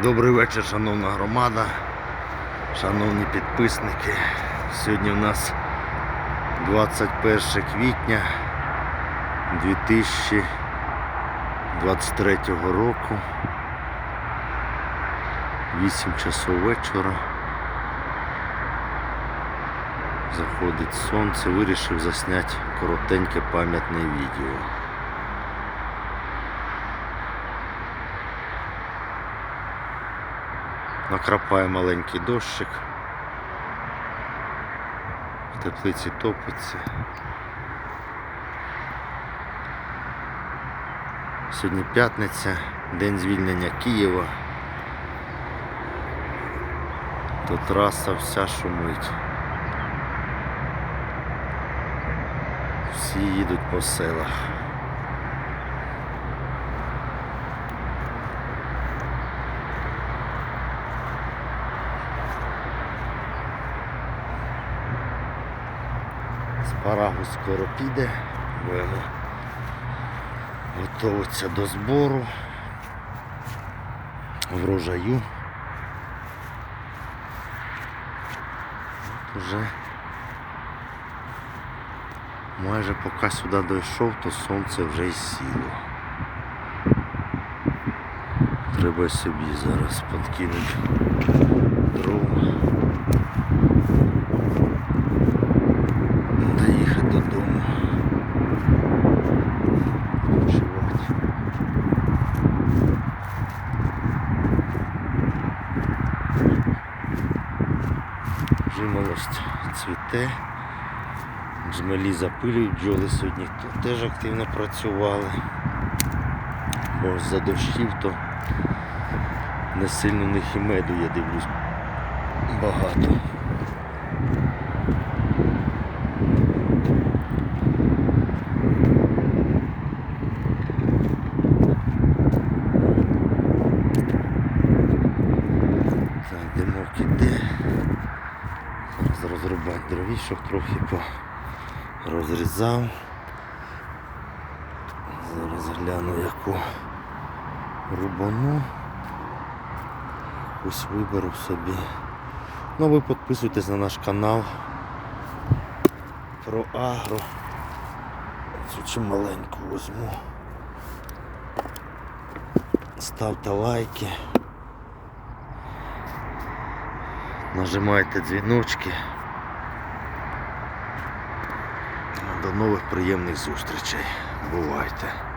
Добрий вечір, шановна громада, шановні підписники. Сьогодні у нас 21 квітня 2023 року. 8 часов вечора. Заходить сонце, вирішив засняти коротеньке пам'ятне відео. Накрапає маленький дощик. В теплиці топиться. Сьогодні п'ятниця, день звільнення Києва. То траса вся шумить. Всі їдуть по селах. Спарагус скоро піде, будемо готуватися до збору врожаю. От уже майже поки сюди дійшов, то сонце вже й сіло. Треба собі зараз підкинути дров. Жимолость цвіте. Джмелі запилюють, бджоли сьогодні теж активно працювали. Бо за дощів то не сильно в них і меду, я дивлюсь, багато. Так, димок іде. Зараз розрубати дровішок трохи розрізав. Зараз гляну яку рубану. Ось виберу собі. Ну ви підписуйтесь на наш канал про агро. Цю чи маленьку візьму. Ставте лайки. Нажимайте дзвіночки. До нових приємних зустрічей. Бувайте.